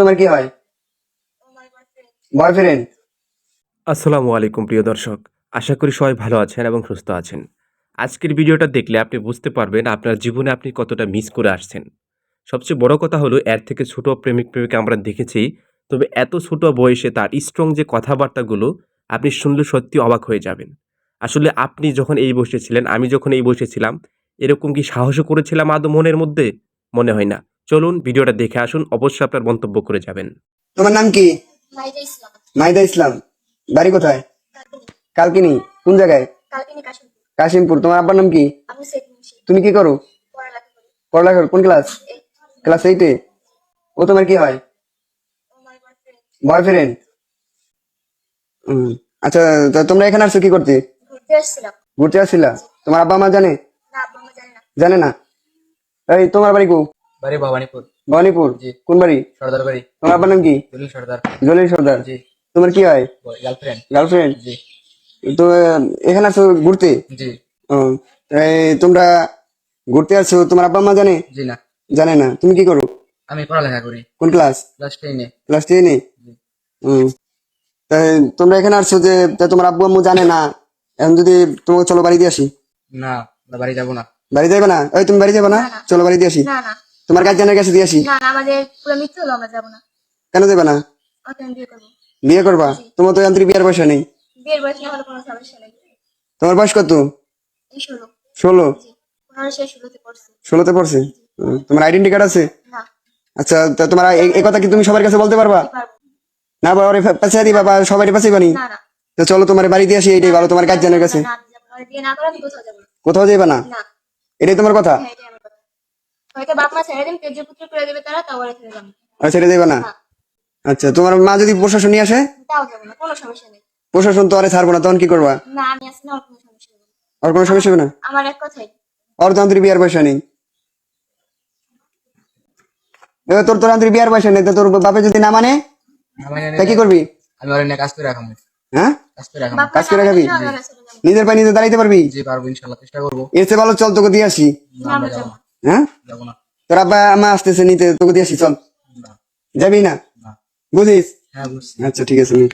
তোমার কি হয়? বয়ফ্রেন্ড আসসালামু আলাইকুম প্রিয় দর্শক। আশা করি সবাই ভালো আছেন এবং সুস্থ আছেন। আজকের ভিডিওটা দেখলে আপনি বুঝতে পারবেন আপনার জীবনে আপনি কতটা মিস করে আসছেন। সবচেয়ে বড় কথা হলো, এর থেকে ছোট প্রেমিক প্রেমিকা আমরা দেখেছি, তবে এত ছোট বয়সে তার স্ট্রং যে কথাবার্তাগুলো, আপনি শুনলে সত্যি অবাক হয়ে যাবেন। আসলে আপনি যখন এই বসেছিলেন আমি যখন এই বসেছিলাম এরকম কি সাহসও করেছিলাম আদৌ মনের মধ্যে? মনে হয় না। চলুন ভিডিওটা দেখে আসুন অবশ্যই আপনার মন্তব্য করে যাবেন। তোমার নাম কি? মাইদা ইসলাম। বাড়ি কোথায়? কালকিনি। কোন জায়গায়? কাশিমপুর। তোমার আব্বার নাম কি? তুমি কি করো? পড়ালেখা করি। পড়ালেখা করো? কোন ক্লাস? ক্লাস এইটে ও তোমার কি হয়? বয়ফ্রেন্ড। বয়ফ্রেন্ড। আচ্ছা তা তোমরা এখানে আসছো কি করতে? ঘুরতে আসছিলা? তোমার আব্বা মা জানে? না আব্বু আম্মা জানে না। জানে না? এই তোমার বাড়ি কো বাড়ি ভবানীপুর। ভবানীপুর? জি। কোন বাড়ি? সর্দার বাড়ি তোমার আব্বার নাম কি? জলিল সর্দার। জলিল সর্দার। জি। তোমার কি হয়? গার্লফ্রেন্ড গার্লফ্রেন্ড জি। তো এখানে আসছো ঘুরতে? জি। তাই তোমরা ঘুরতে আসছো তোমার আব্বা মা জানে? জি না। জানে না। তুমি কি করো? আমি পড়ালেখা করি। কোন ক্লাস? ক্লাস টেনে ক্লাস টেনে তাই তোমরা এখানে আসছো যে তোমার আব্বু আম্মু জানে না? এখন যদি তোমাকে চলো বাড়ি দিয়ে আসি? না বাড়ি যাব না। বাড়ি যাবে না? ওই তুমি বাড়ি যাবে না। চলো বাড়ি দিয়ে আসি? না না। তোমার গার্জেনের কাছে দিয়ে আসি না আমাদের পুরো মিথ্যে হলো আমরা যাব না কেন দেবে না বিয়ে করব তোমার তো যান্ত্রিক বিয়ের পয়সা নেই বিয়ের বয়স না হলে কোনো সমস্যা নেই তোমার বয়স কত ষোলো ষোলোতে পড়ছে তোমার আইডেন্টি কার্ড আছে না আচ্ছা তা তোমার এই কথা কি তুমি সবার কাছে বলতে পারবা না বা ওরে পাশে দিবা বা সবাই পাশে বানি না না তো চলো তোমার বাড়ি দিয়ে আসি এইটাই ভালো তোমার গার্জেনের কাছে কোথাও না না এটাই তোমার কথা হয়তো বাপ মা ছেড়ে দিন তেজ পুত্র করে দেবে তারা তাও ওরা ছেড়ে যাব আর ছেড়ে দেবে না? না আচ্ছা তোমার মা যদি প্রশাসন নিয়ে আসে? তাও যাব না কোনো সমস্যা নেই। প্রশাসন তো আরে ছাড়বো না তখন কি করবা? না আমি আসি না ওর কোনো সমস্যা নেই। আর কোনো সমস্যা হবে না? আমার এক কথাই। ওর তো আন্তরিক বিয়ার পয়সা নেই। এবার তোর তোর আন্তরিক বিয়ার পয়সা নেই তোর বাপে যদি না মানে তা কি করবি? আমি ওর কাজ করে রাখাম হ্যাঁ? কাজ করে নিজের পায়ে নিজে দাঁড়াইতে পারবি? জি পারব ইনশাল্লাহ চেষ্টা করব। এর চেয়ে ভালো চল তোকে দিয়ে আসি। না আমরা যাব না। হ্যাঁ? তোর আব্বা আমা আসতেছে নিতে তোকে দিয়ে আসি চল। যাবি না? বুঝিস? হ্যাঁ আচ্ছা ঠিক আছে নি।